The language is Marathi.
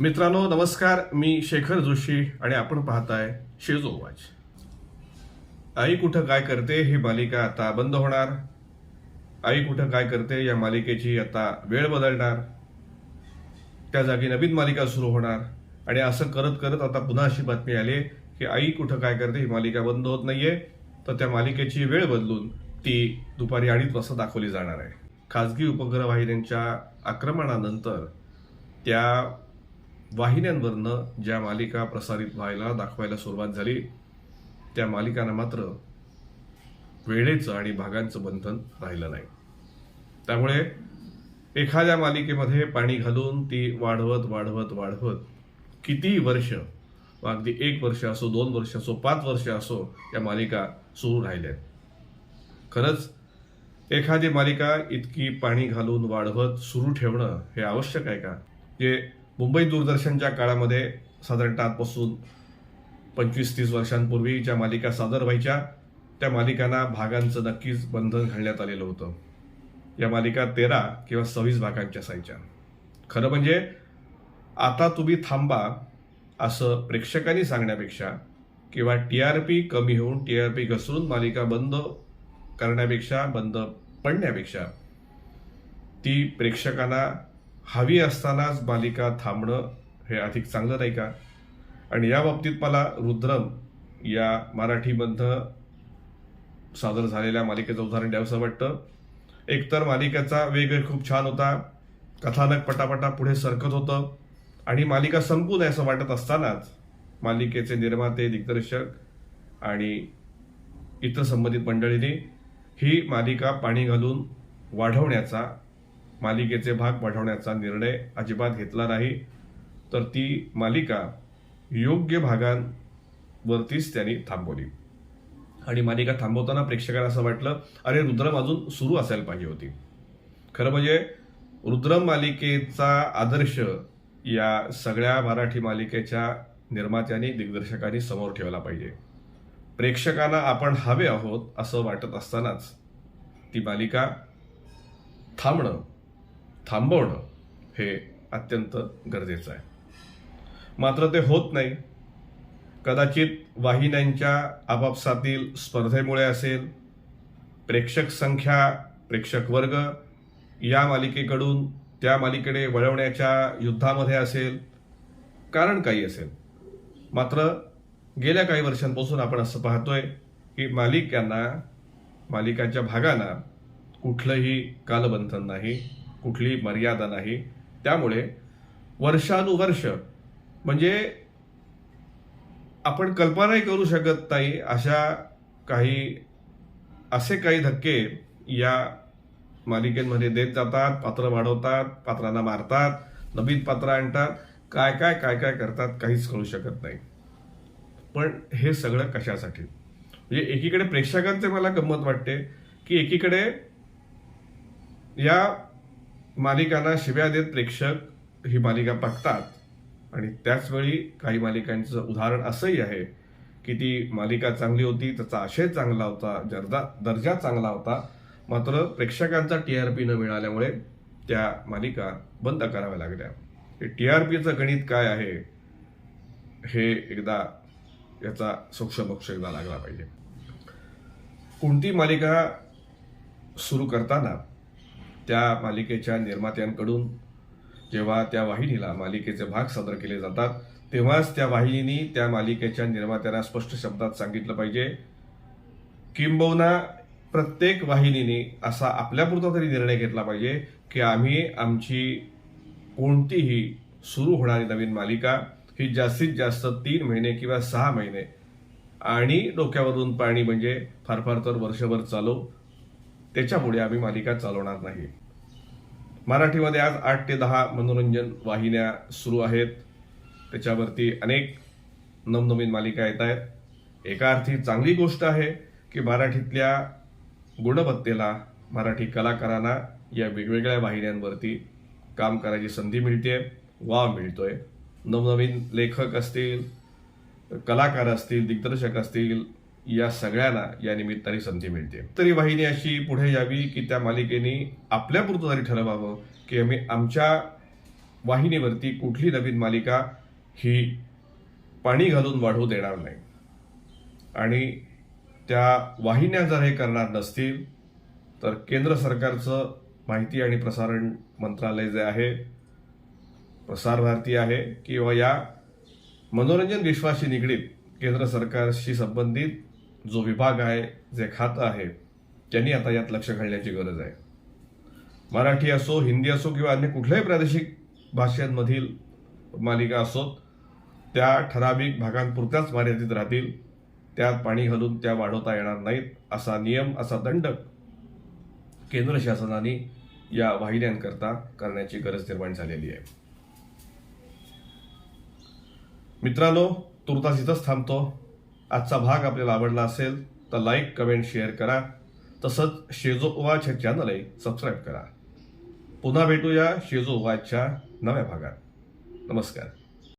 मित्रांनो नमस्कार. मी शेखर जोशी आणि आपण पाहताय शेजोवाच आई कुठं काय करते ही मालिका आता बंद होणार. आई कुठं काय करते या मालिकेची आता वेळ बदलणार. त्या जागी नवीन मालिका सुरू होणार. आणि असं करत करत आता पुन्हा अशी बातमी आली की आई कुठं काय करते ही मालिका बंद होत नाहीये. तर त्या मालिकेची वेळ बदलून ती दुपारी अडीच वाजता दाखवली जाणार आहे. खाजगी उपग्रह वाहिन्यांच्या आक्रमणानंतर त्या वाहिन्यांवरनं ज्या मालिका प्रसारित व्हायला दाखवायला सुरुवात झाली त्या मालिकांना मात्र वेळेचं आणि भागांचं बंधन राहिलं नाही. त्यामुळे एखाद्या मालिकेमध्ये पाणी घालून ती वाढवत वाढवत वाढवत कितीही वर्ष अगदी एक वर्ष असो दोन वर्ष असो पाच वर्ष असो या मालिका सुरू राहिल्या खरंच एखादी मालिका इतकी पाणी घालून वाढवत सुरू ठेवणं हे आवश्यक आहे का? जे मुंबई दूरदर्शनच्या काळामध्ये साधारणतः आजपासून पंचवीस तीस वर्षांपूर्वी ज्या मालिका सादर व्हायच्या त्या मालिकांना भागांचं नक्कीच बंधन घालण्यात आलेलं होतं. या मालिका तेरा किंवा सव्वीस भागांच्या असायच्या. खरं म्हणजे आता तुम्ही थांबा असं प्रेक्षकांनी सांगण्यापेक्षा किंवा टी आर पी कमी होऊन टी आर पी घसरून मालिका बंद करण्यापेक्षा बंद पडण्यापेक्षा ती प्रेक्षकांना हवी असतानाच मालिका थांबणं हे अधिक चांगलं नाही का? आणि या बाबतीत मला रुद्रम या मराठीमधनं सादर झालेल्या मालिकेचं उदाहरण द्यावंसं वाटतं. एकतर मालिकेचा वेग खूप छान होता. कथानक पटापटा पुढे सरकत होतं. आणि मालिका संपू नये असं वाटत असतानाच मालिकेचे निर्माते दिग्दर्शक आणि इतर संबंधित मंडळींनी ही मालिका पाणी घालून वाढवण्याचा मालिकेचे भाग वाढवण्याचा निर्णय अजिबात घेतला नाही तर ती मालिका योग्य भागांवरतीच त्यांनी थांबवली. आणि मालिका थांबवताना प्रेक्षकांना असं वाटलं अरे रुद्रम अजून सुरू असायला पाहिजे होती. खरं म्हणजे रुद्रम मालिकेचा आदर्श या सगळ्या मराठी मालिकेच्या निर्मात्यांनी दिग्दर्शकांनी समोर ठेवला पाहिजे. प्रेक्षकांना आपण हवे आहोत असं वाटत असतानाच ती मालिका थांबणं थांबवणं हे अत्यंत गरजेचं आहे. मात्र ते होत नाही. कदाचित वाहिन्यांच्या आपापसातील स्पर्धेमुळे असेल प्रेक्षक संख्या प्रेक्षक वर्ग या मालिकेकडून त्या मालिकेकडे वळवण्याच्या युद्धामध्ये असेल कारण काही असेल. मात्र गेल्या काही वर्षांपासून आपण असं पाहतोय की मालिकांना मालिकांच्या भागांना कुठलंही कालबंधन नाही. कुठलीही मर्यादा नाही. त्यामुळे वर्षानुवर्ष म्हणजे आपण कल्पनाही करू शकत नाही अशा काही असे काही धक्के या मालिकेमध्ये देत जातात पात्र वाढवतात पात्रांना मारतात नवीन पात्र आणतात. काय काय काय काय करतात काहीच कळू शकत नाही. पण हे सगळं कशासाठी? म्हणजे एकीकडे प्रेक्षकांचे मला गंमत वाटते की एकीकडे या मालिकांना शिव्या देत प्रेक्षक ही मालिका बघतात आणि त्याचवेळी काही मालिकांचं उदाहरण असंही आहे की ती मालिका चांगली होती त्याचा आशय चांगला होता दर्जा दर्जा चांगला होता. मात्र प्रेक्षकांचा टी आर पी न मिळाल्यामुळे त्या मालिका बंद कराव्या लागल्या. हे टी आर पीचं गणित काय आहे? हे एकदा याचा सोक्षमोक्ष एकदा लागला पाहिजे. कोणती मालिका सुरू करताना त्या मालिकेच्या निर्मात्यांकडून जेव्हा त्या वाहिनीला मालिकेचे भाग सादर केले जातात तेव्हाच त्या वाहिनीने त्या मालिकेच्या निर्मात्यांना स्पष्ट शब्दात सांगितलं पाहिजे किंबहुना प्रत्येक वाहिनीने असा आपल्यापुरता तरी निर्णय घेतला पाहिजे की आम्ही आमची कोणतीही सुरू होणारी नवीन मालिका ही जास्तीत जास्त तीन महिने किंवा सहा महिने आणि डोक्यावरून पाणी म्हणजे फार फार तर वर्षभर चालवू त्याच्यामुळे आम्ही मालिका चालवणार नाही. मराठीमध्ये आज आठ ते दहा मनोरंजन वाहिन्या सुरू आहेत. त्याच्यावरती अनेक नवनवीन मालिका येत आहेत. एका अर्थी चांगली गोष्ट आहे की मराठीतल्या गुणवत्तेला मराठी कलाकारांना या वेगवेगळ्या वाहिन्यांवरती काम करायची संधी मिळते वाव मिळतोय. नवनवीन लेखक असतील कलाकार असतील दिग्दर्शक असतील या सगळ्यांना या निमित्ताने संधी मिळते. तरी वाहिनी अशी पुढे यावी की त्या मालिकेने आपल्यापुरतं तरी ठरवावं की आम्ही आमच्या वाहिनीवरती कुठली नवीन मालिका ही पाणी घालून वाढवू देणार नाही. आणि त्या वाहिन्या जर हे करणार नसतील तर केंद्र सरकारचं माहिती आणि प्रसारण मंत्रालय जे आहे प्रसार भारती आहे किंवा या मनोरंजन विश्वाशी निगडीत केंद्र सरकारशी संबंधित जो विभाग आहे जे खातं आहे त्यांनी आता यात लक्ष घालण्याची गरज आहे. मराठी असो हिंदी असो किंवा अन्य कुठल्याही प्रादेशिक भाषांमधील मालिका असोत त्या ठराविक भागांपुरत्याच मर्यादित राहतील. त्यात पाणी घालून त्या वाढवता येणार नाहीत असा नियम असा दंड केंद्र शासनाने या वाहिन्यांकरता करण्याची गरज निर्माण झालेली आहे. मित्रांनो तुर्तास इथंच थांबतो. आजचा भाग आपल्याला आवडला असेल तर लाईक कमेंट शेअर करा. तसंच शेजो उवाच हे चॅनलही सबस्क्राईब करा. पुन्हा भेटूया शेजो नव्या भागात. नमस्कार.